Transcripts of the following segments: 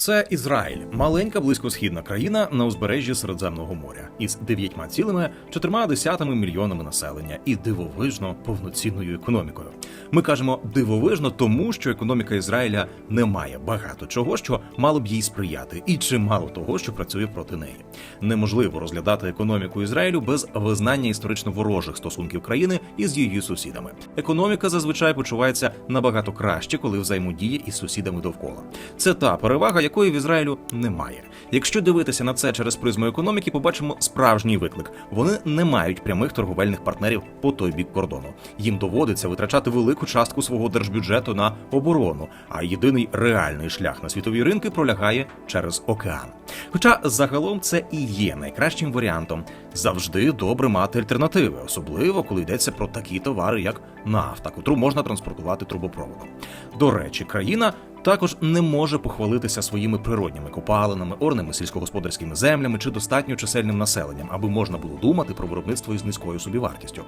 Це Ізраїль, маленька близькосхідна країна на узбережжі Середземного моря із 9,4 мільйонами населення і дивовижно повноцінною економікою. Ми кажемо дивовижно, тому що економіка Ізраїля не має багато чого, що мало б їй сприяти, і чимало того, що працює проти неї. Неможливо розглядати економіку Ізраїлю без визнання історично ворожих стосунків країни із її сусідами. Економіка зазвичай почувається набагато краще, коли взаємодіє із сусідами довкола. Це та перевага, якої в Ізраїлю немає. Якщо дивитися на це через призму економіки, побачимо справжній виклик. Вони не мають прямих торговельних партнерів по той бік кордону. Їм доводиться витрачати велику частку свого держбюджету на оборону, а єдиний реальний шлях на світові ринки пролягає через океан. Хоча загалом це і є найкращим варіантом. Завжди добре мати альтернативи, особливо коли йдеться про такі товари, як нафта, котру можна транспортувати трубопроводом. До речі, країна також не може похвалитися своїми природніми копалинами, орними сільськогосподарськими землями чи достатньо чисельним населенням, аби можна було думати про виробництво із низькою собівартістю.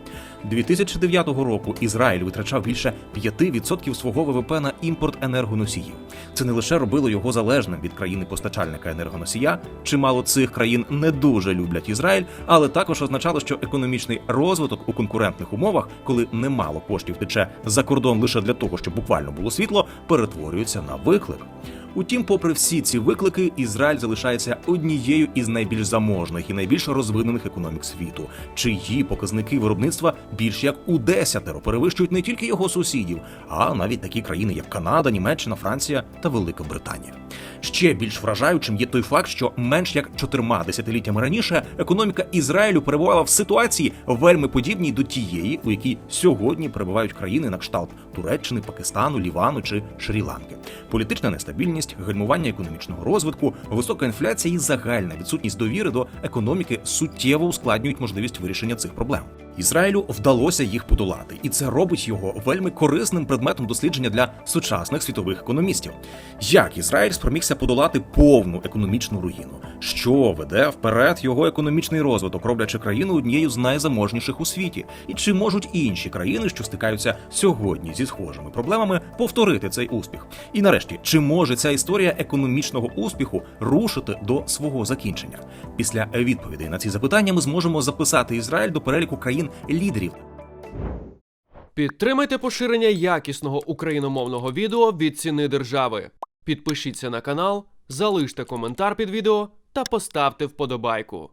2009 року Ізраїль витрачав більше 5% свого ВВП на імпорт енергоносіїв. Це не лише робило його залежним від країни-постачальника енергоносія. Чимало цих країн не дуже люблять Ізраїль, але також означало, що економічний розвиток у конкурентних умовах, коли немало коштів тече за кордон лише для того, щоб буквально було світло, перетворюється на виклик. Утім, попри всі ці виклики, Ізраїль залишається однією із найбільш заможних і найбільш розвинених економік світу, чиї показники виробництва більш як у десятеро перевищують не тільки його сусідів, а навіть такі країни, як Канада, Німеччина, Франція та Велика Британія. Ще більш вражаючим є той факт, що менш як чотирма десятиліттями раніше економіка Ізраїлю перебувала в ситуації вельми подібній до тієї, у якій сьогодні перебувають країни на кшталт Туреччини, Пакистану, Лівану чи Шрі-Ланки. Політична нестабільність, гальмування економічного розвитку, висока інфляція і загальна відсутність довіри до економіки суттєво ускладнюють можливість вирішення цих проблем. Ізраїлю вдалося їх подолати, і це робить його вельми корисним предметом дослідження для сучасних світових економістів. Як Ізраїль спромігся подолати повну економічну руїну, що веде вперед його економічний розвиток, роблячи країну однією з найзаможніших у світі, і чи можуть інші країни, що стикаються сьогодні зі схожими проблемами, повторити цей успіх? І нарешті, чи може ця історія економічного успіху рушити до свого закінчення? Після відповідей на ці запитання ми зможемо записати Ізраїль до переліку країн лідерів Підтримайте поширення якісного україномовного відео від ціни держави. Підпишіться на канал, залиште коментар під відео та поставте вподобайку.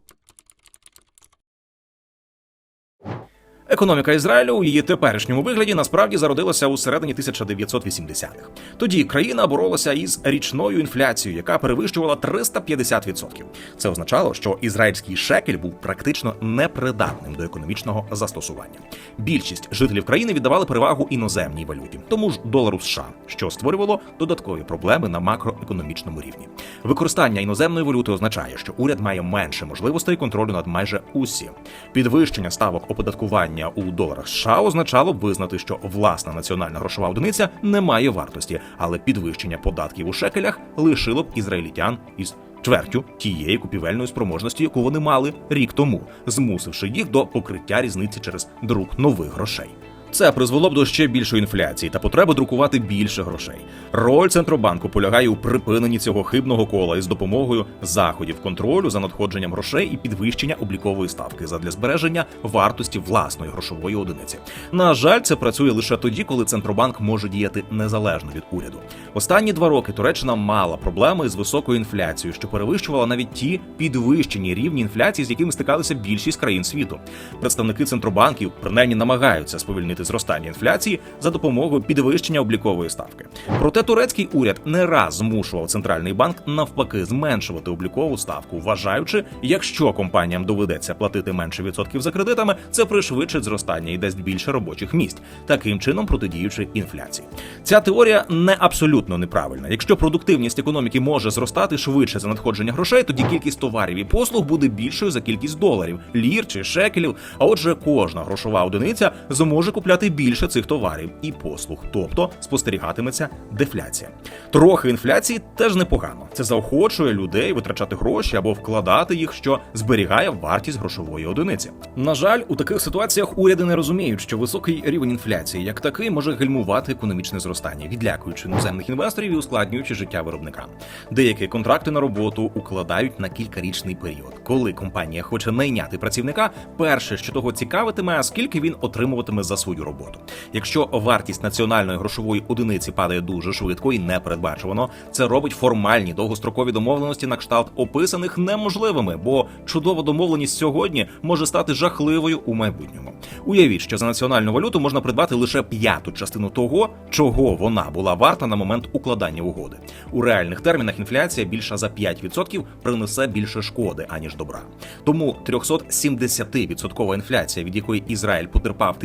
Економіка Ізраїлю у її теперішньому вигляді насправді зародилася у середині 1980-х. Тоді країна боролася із річною інфляцією, яка перевищувала 350%. Це означало, що ізраїльський шекель був практично непридатним до економічного застосування. Більшість жителів країни віддавали перевагу іноземній валюті, тому ж долару США, що створювало додаткові проблеми на макроекономічному рівні. Використання іноземної валюти означає, що уряд має менше можливостей контролю над майже усім. Підвищення ставок оподаткування у доларах США означало б визнати, що власна національна грошова одиниця не має вартості, але підвищення податків у шекелях лишило б ізраїльтян із чвертю тієї купівельної спроможності, яку вони мали рік тому, змусивши їх до покриття різниці через друк нових грошей. Це призвело б до ще більшої інфляції та потреби друкувати більше грошей. Роль центробанку полягає у припиненні цього хибного кола із допомогою заходів контролю за надходженням грошей і підвищення облікової ставки задля збереження вартості власної грошової одиниці. На жаль, це працює лише тоді, коли центробанк може діяти незалежно від уряду. Останні два роки Туреччина мала проблеми з високою інфляцією, що перевищувала навіть ті підвищені рівні інфляції, з якими стикалися більшість країн світу. Представники центробанків принаймні намагаються сповільнити зростання інфляції за допомогою підвищення облікової ставки. Проте турецький уряд не раз змушував центральний банк навпаки зменшувати облікову ставку, вважаючи, якщо компаніям доведеться платити менше відсотків за кредитами, це пришвидшить зростання і дасть більше робочих місць, таким чином протидіючи інфляції. Ця теорія не абсолютно неправильна. Якщо продуктивність економіки може зростати швидше за надходження грошей, тоді кількість товарів і послуг буде більшою за кількість доларів, лір чи шекелів. А отже, кожна грошова одиниця зможе купляти купляти більше цих товарів і послуг, тобто спостерігатиметься дефляція. Трохи інфляції теж непогано. Це заохочує людей витрачати гроші або вкладати їх, що зберігає вартість грошової одиниці. На жаль, у таких ситуаціях уряди не розуміють, що високий рівень інфляції як такий може гальмувати економічне зростання, відлякуючи іноземних інвесторів і ускладнюючи життя виробника. Деякі контракти на роботу укладають на кількарічний період. Коли компанія хоче найняти працівника, перше, що того цікавитиме, скільки він отримуватиме за свою роботу. Якщо вартість національної грошової одиниці падає дуже швидко і непередбачувано, це робить формальні довгострокові домовленості на кшталт описаних неможливими, бо чудова домовленість сьогодні може стати жахливою у майбутньому. Уявіть, що за національну валюту можна придбати лише п'яту частину того, чого вона була варта на момент укладання угоди. У реальних термінах інфляція більша за 5% принесе більше шкоди аніж добра. Тому 370% інфляція, від якої Ізраїль потерпав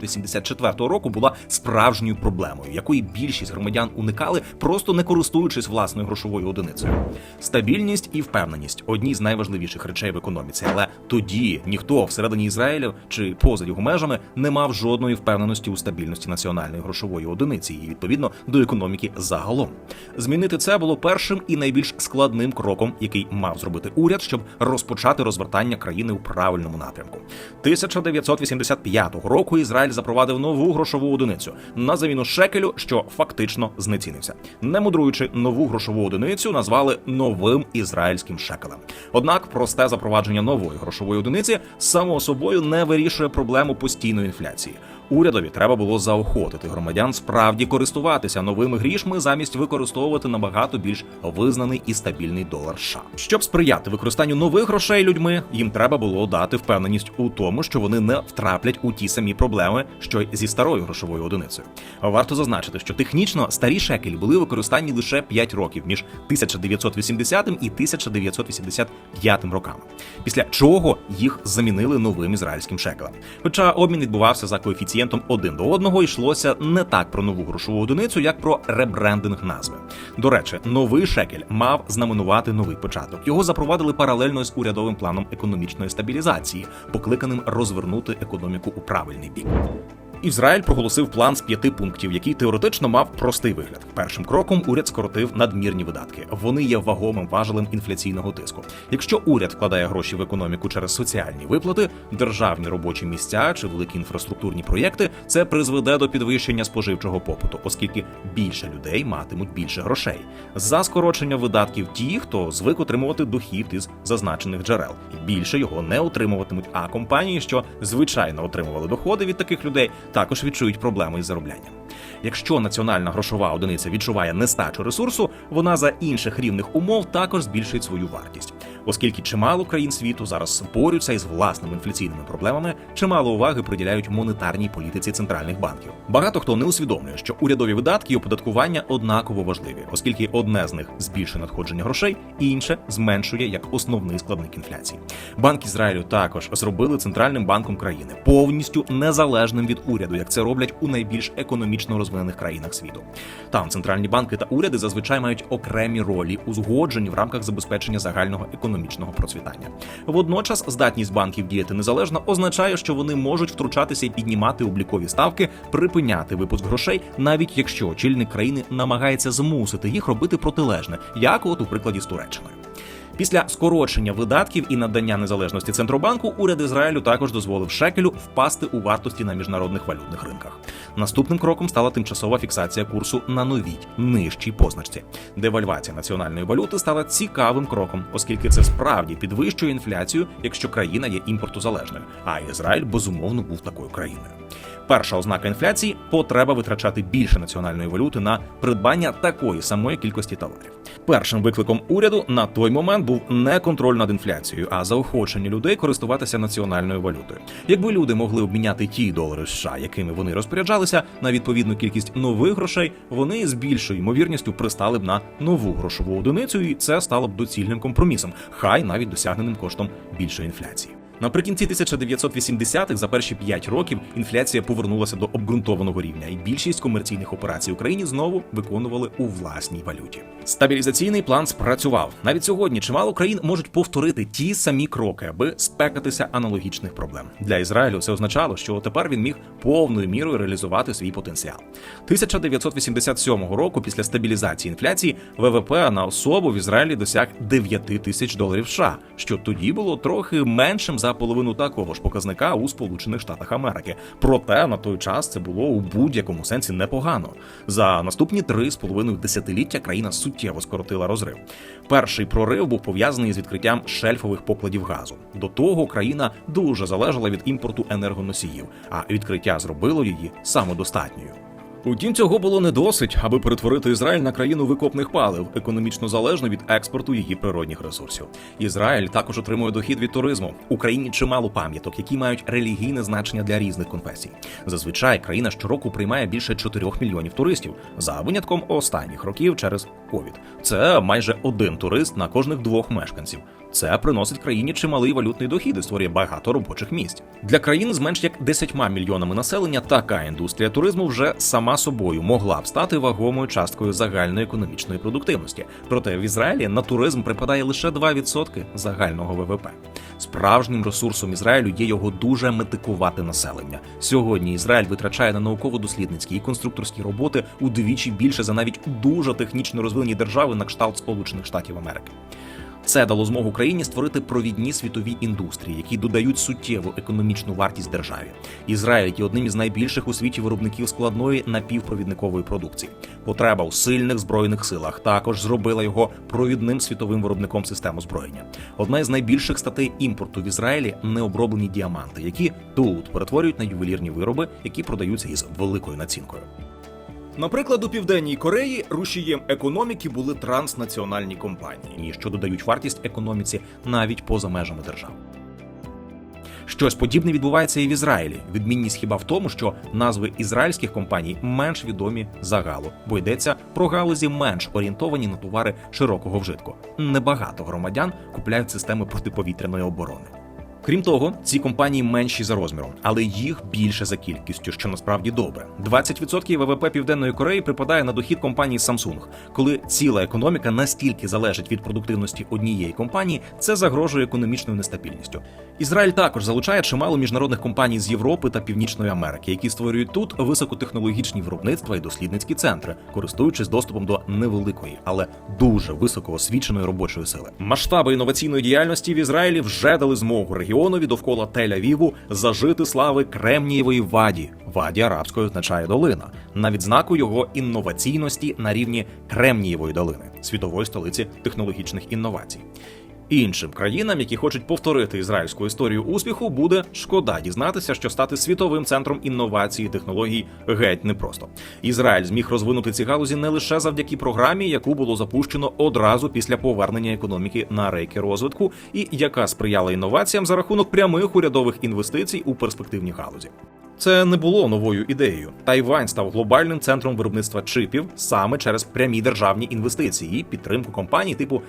1984 року, була справжньою проблемою, якої більшість громадян уникали, просто не користуючись власною грошовою одиницею. Стабільність і впевненість одні з найважливіших речей в економіці, але тоді ніхто всередині Ізраїля чи поза його межами не мав жодної впевненості у стабільності національної грошової одиниці і відповідно до економіки загалом. Змінити це було першим і найбільш складним кроком, який мав зробити уряд, щоб розпочати розвертання країни у правильному напрямку. 1985 року Ізраїль запровадив нову грошову одиницю на заміну шекелю, що фактично знецінився. Не мудруючи нову грошову одиницю, назвали новим ізраїльським шекелем. Однак просте запровадження нової грошової одиниці само собою не вирішує проблему постійної інфляції. Урядові треба було заохотити громадян справді користуватися новими грішми замість використовувати набагато більш визнаний і стабільний долар США. Щоб сприяти використанню нових грошей людьми, їм треба було дати впевненість у тому, що вони не втраплять у ті самі проблеми, що й зі старою грошовою одиницею. Варто зазначити, що технічно старі шекелі були використані лише 5 років між 1980 і 1985 роками. Після чого їх замінили новим ізраїльським шекелем. Хоча обмін відбувався за коефіцієнтом один до одного, йшлося не так про нову грошову одиницю, як про ребрендинг назви. До речі, новий шекель мав знаменувати новий початок. Його запровадили паралельно з урядовим планом економічної стабілізації, покликаним розвернути економіку у правильний бік. Ізраїль проголосив план з п'яти пунктів, який теоретично мав простий вигляд. Першим кроком уряд скоротив надмірні видатки. Вони є вагомим важелем інфляційного тиску. Якщо уряд вкладає гроші в економіку через соціальні виплати, державні робочі місця чи великі інфраструктурні проєкти, це призведе до підвищення споживчого попиту, оскільки більше людей матимуть більше грошей. За скорочення видатків ті, хто звик отримувати дохід із зазначених джерел, більше його не отримуватимуть. А компанії, що звичайно отримували доходи від таких людей, також відчують проблеми із зароблянням. Якщо національна грошова одиниця відчуває нестачу ресурсу, вона за інших рівних умов також збільшить свою вартість. Оскільки чимало країн світу зараз борються із власними інфляційними проблемами, чимало уваги приділяють монетарній політиці центральних банків. Багато хто не усвідомлює, що урядові видатки і оподаткування однаково важливі, оскільки одне з них збільшує надходження грошей, інше зменшує як основний складник інфляції. Банк Ізраїлю також зробили центральним банком країни повністю незалежним від уряду, як це роблять у найбільш економічно розвинених країнах світу. Там центральні банки та уряди зазвичай мають окремі ролі, узгоджені в рамках забезпечення загального економічного процвітання. Водночас здатність банків діяти незалежно означає, що вони можуть втручатися і піднімати облікові ставки, припиняти випуск грошей, навіть якщо очільник країни намагається змусити їх робити протилежне, як от у прикладі з Туреччиною. Після скорочення видатків і надання незалежності центробанку уряд Ізраїлю також дозволив шекелю впасти у вартості на міжнародних валютних ринках. Наступним кроком стала тимчасова фіксація курсу на новій нижчій позначці. Девальвація національної валюти стала цікавим кроком, оскільки це справді підвищує інфляцію, якщо країна є імпортозалежною. А Ізраїль безумовно був такою країною. Перша ознака інфляції потреба витрачати більше національної валюти на придбання такої самої кількості товарів. Першим викликом уряду на той момент був не контроль над інфляцією, а заохочення людей користуватися національною валютою. Якби люди могли обміняти ті долари США, якими вони розпоряджалися, на відповідну кількість нових грошей, вони з більшою ймовірністю пристали б на нову грошову одиницю, і це стало б доцільним компромісом, хай навіть досягненим коштом більшої інфляції. Наприкінці 1980-х за перші 5 років інфляція повернулася до обґрунтованого рівня, і більшість комерційних операцій в Україні знову виконували у власній валюті. Стабілізаційний план спрацював. Навіть сьогодні чимало країн можуть повторити ті самі кроки, аби спекатися аналогічних проблем. Для Ізраїлю це означало, що тепер він міг повною мірою реалізувати свій потенціал. 1987 року, після стабілізації інфляції, ВВП на особу в Ізраїлі досяг 9 тисяч доларів США, що тоді було трохи меншим за половину такого ж показника у Сполучених Штатах Америки. Проте на той час це було у будь-якому сенсі непогано. За наступні три з половиною десятиліття країна суттєво скоротила розрив. Перший прорив був пов'язаний з відкриттям шельфових покладів газу. До того країна дуже залежала від імпорту енергоносіїв, а відкриття зробило її самодостатньою. Утім, цього було не досить, аби перетворити Ізраїль на країну викопних палив, економічно залежну від експорту її природних ресурсів. Ізраїль також отримує дохід від туризму. Україні чимало пам'яток, які мають релігійне значення для різних конфесій. Зазвичай країна щороку приймає більше 4 мільйонів туристів за винятком останніх років через ковід. Це майже один турист на кожних двох мешканців. Це приносить країні чималий валютний дохід і створює багато робочих місць. Для країн з менш як 10 мільйонами населення така індустрія туризму вже сама собою могла б стати вагомою часткою загальної економічної продуктивності. Проте в Ізраїлі на туризм припадає лише 2% загального ВВП. Справжнім ресурсом Ізраїлю є його дуже метикувате населення. Сьогодні Ізраїль витрачає на науково-дослідницькі і конструкторські роботи удвічі більше за навіть дуже технічно розвинені держави на кшталт Сполучених Штатів Америки. Це дало змогу країні створити провідні світові індустрії, які додають суттєву економічну вартість державі. Ізраїль є одним із найбільших у світі виробників складної напівпровідникової продукції. Потреба у сильних збройних силах також зробила його провідним світовим виробником систем озброєння. Одна із найбільших статей імпорту в Ізраїлі необроблені діаманти, які тут перетворюють на ювелірні вироби, які продаються із великою націнкою. Наприклад, у південній Кореї рушієм економіки були транснаціональні компанії, що додають вартість економіці навіть поза межами держав. Щось подібне відбувається і в Ізраїлі. Відмінність хіба в тому, що назви ізраїльських компаній менш відомі загалу, бо йдеться про галузі менш орієнтовані на товари широкого вжитку. Небагато громадян купляють системи протиповітряної оборони. Крім того, ці компанії менші за розміром, але їх більше за кількістю, що насправді добре. 20% ВВП Південної Кореї припадає на дохід компанії Samsung. Коли ціла економіка настільки залежить від продуктивності однієї компанії, це загрожує економічною нестабільністю. Ізраїль також залучає чимало міжнародних компаній з Європи та Північної Америки, які створюють тут високотехнологічні виробництва і дослідницькі центри, користуючись доступом до невеликої, але дуже високоосвіченої робочої сили. Масштаби інноваційної діяльності в Ізраїлі вже дали змогу регіонові довкола Тель-Авіву зажити слави Кремнієвої ваді. Ваді арабською означає долина, на відзнаку його інноваційності на рівні Кремнієвої долини, світової столиці технологічних інновацій. Іншим країнам, які хочуть повторити ізраїльську історію успіху, буде шкода дізнатися, що стати світовим центром інновацій і технологій геть непросто. Ізраїль зміг розвинути ці галузі не лише завдяки програмі, яку було запущено одразу після повернення економіки на рейки розвитку, і яка сприяла інноваціям за рахунок прямих урядових інвестицій у перспективні галузі. Це не було новою ідеєю. Тайвань став глобальним центром виробництва чипів саме через прямі державні інвестиції і підтримку компаній типу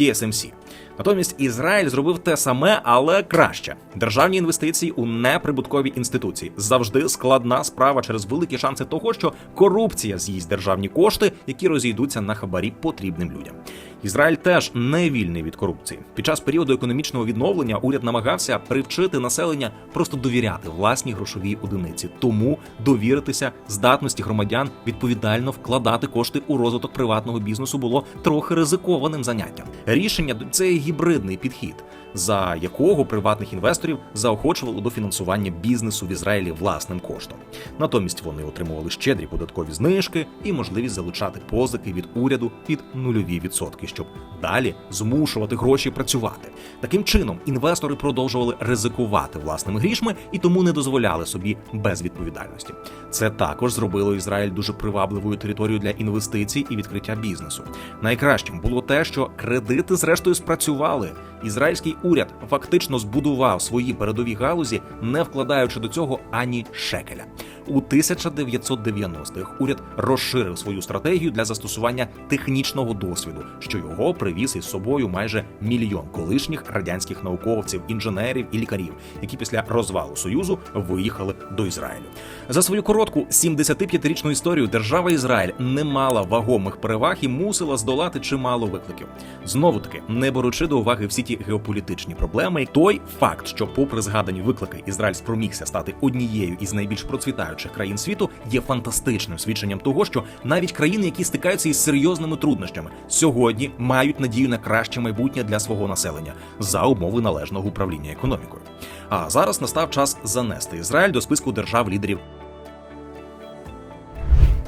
TSMC. Натомість Ізраїль зробив те саме, але краще. Державні інвестиції у неприбуткові інституції завжди складна справа через великі шанси того, що корупція з'їсть державні кошти, які розійдуться на хабарі потрібним людям. Ізраїль теж не вільний від корупції. Під час періоду економічного відновлення уряд намагався привчити населення просто довіряти власній грошовій одиниці, тому довіритися здатності громадян відповідально вкладати кошти у розвиток приватного бізнесу було трохи ризикованим заняттям. Рішення це гібридний підхід, за якого приватних інвесторів заохочували до фінансування бізнесу в Ізраїлі власним коштом. Натомість вони отримували щедрі податкові знижки і можливість залучати позики від уряду під нульові відсотки, щоб далі змушувати гроші працювати. Таким чином інвестори продовжували ризикувати власними грішми і тому не дозволяли собі безвідповідальності. Це також зробило Ізраїль дуже привабливою територією для інвестицій і відкриття бізнесу. Найкращим було те, що кредити зрештою спрацювали. Ізраїльський уряд фактично збудував свої передові галузі, не вкладаючи до цього ані шекеля. У 1990-х уряд розширив свою стратегію для застосування технічного досвіду, що його привіз із собою майже мільйон колишніх радянських науковців, інженерів і лікарів, які після розвалу союзу виїхали до Ізраїлю. За свою коротку 75-річну історію держава Ізраїль не мала вагомих переваг і мусила здолати чимало викликів. Знову таки, не беручи до уваги всі ті геополітичні проблеми, той факт, що, попри згадані виклики, Ізраїль спромігся стати однією із найбільш процвітаючих країн світу, є фантастичним свідченням того, що навіть країни, які стикаються із серйозними труднощами, сьогодні мають надію на краще майбутнє для свого населення за умови належного управління економікою. А зараз настав час занести Ізраїль до списку держав-лідерів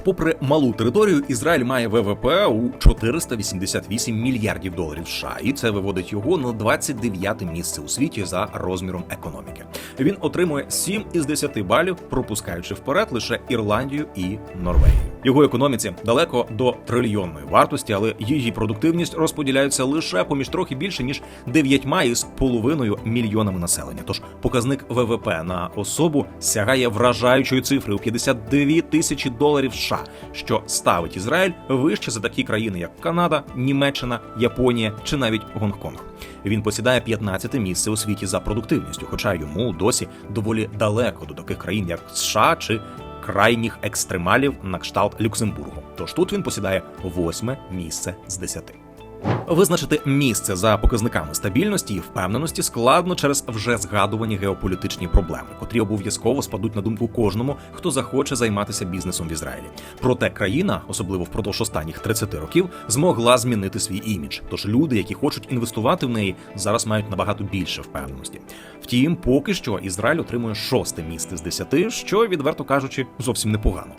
Попри малу територію, Ізраїль має ВВП у 488 мільярдів доларів США, і це виводить його на 29-те місце у світі за розміром економіки. Він отримує 7 із 10 балів, пропускаючи вперед лише Ірландію і Норвегію. Його економіці далеко до трильйонної вартості, але її продуктивність розподіляється лише поміж трохи більше ніж 9 із половиною мільйонами населення. Тож показник ВВП на особу сягає вражаючої цифри у 52 тисячі доларів США, що ставить Ізраїль вище за такі країни, як Канада, Німеччина, Японія чи навіть Гонконг. Він посідає 15 місце у світі за продуктивністю, хоча йому досі доволі далеко до таких країн, як США чи крайніх екстремалів на кшталт Люксембургу. Тож тут він посідає восьме місце з десяти. Визначити місце за показниками стабільності і впевненості складно через вже згадувані геополітичні проблеми, котрі обов'язково спадуть на думку кожному, хто захоче займатися бізнесом в Ізраїлі. Проте країна, особливо впродовж останніх 30 років, змогла змінити свій імідж. Тож люди, які хочуть інвестувати в неї, зараз мають набагато більше впевненості. Втім, поки що Ізраїль отримує шосте місце з 10, що відверто кажучи, зовсім непогано.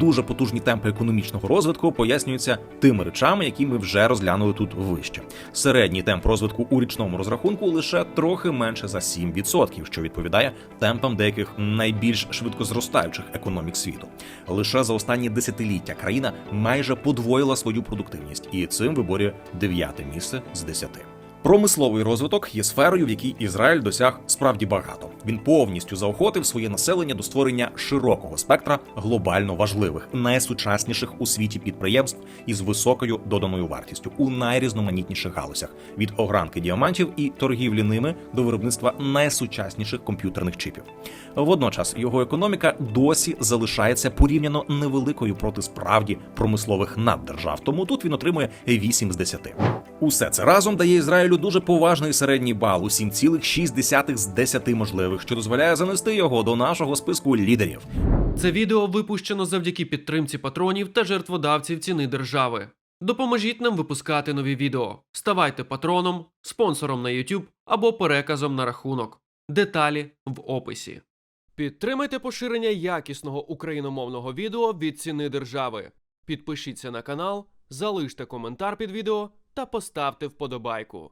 Дуже потужні темпи економічного розвитку пояснюються тими речами, які ми вже розглянули тут вище. Середній темп розвитку у річному розрахунку лише трохи менше за 7%, що відповідає темпам деяких найбільш швидко зростаючих економік світу. Лише за останні десятиліття країна майже подвоїла свою продуктивність і цим виборює дев'яте місце з десяти. Промисловий розвиток є сферою, в якій Ізраїль досяг справді багато. Він повністю заохотив своє населення до створення широкого спектра глобально важливих, найсучасніших у світі підприємств із високою доданою вартістю у найрізноманітніших галузях від огранки діамантів і торгівлі ними до виробництва найсучасніших комп'ютерних чипів. Водночас його економіка досі залишається порівняно невеликою проти справді промислових наддержав. Тому тут він отримує 8 з 10. Усе це разом дає Ізраїлю дуже поважний середній бал у 7,6 з 10 можливих, що дозволяє занести його до нашого списку лідерів. Це відео випущено завдяки підтримці патронів та жертводавців ціни держави. Допоможіть нам випускати нові відео. Ставайте патроном, спонсором на YouTube або переказом на рахунок. Деталі в описі. Підтримайте поширення якісного україномовного відео від ціни держави. Підпишіться на канал, залиште коментар під відео та поставте вподобайку.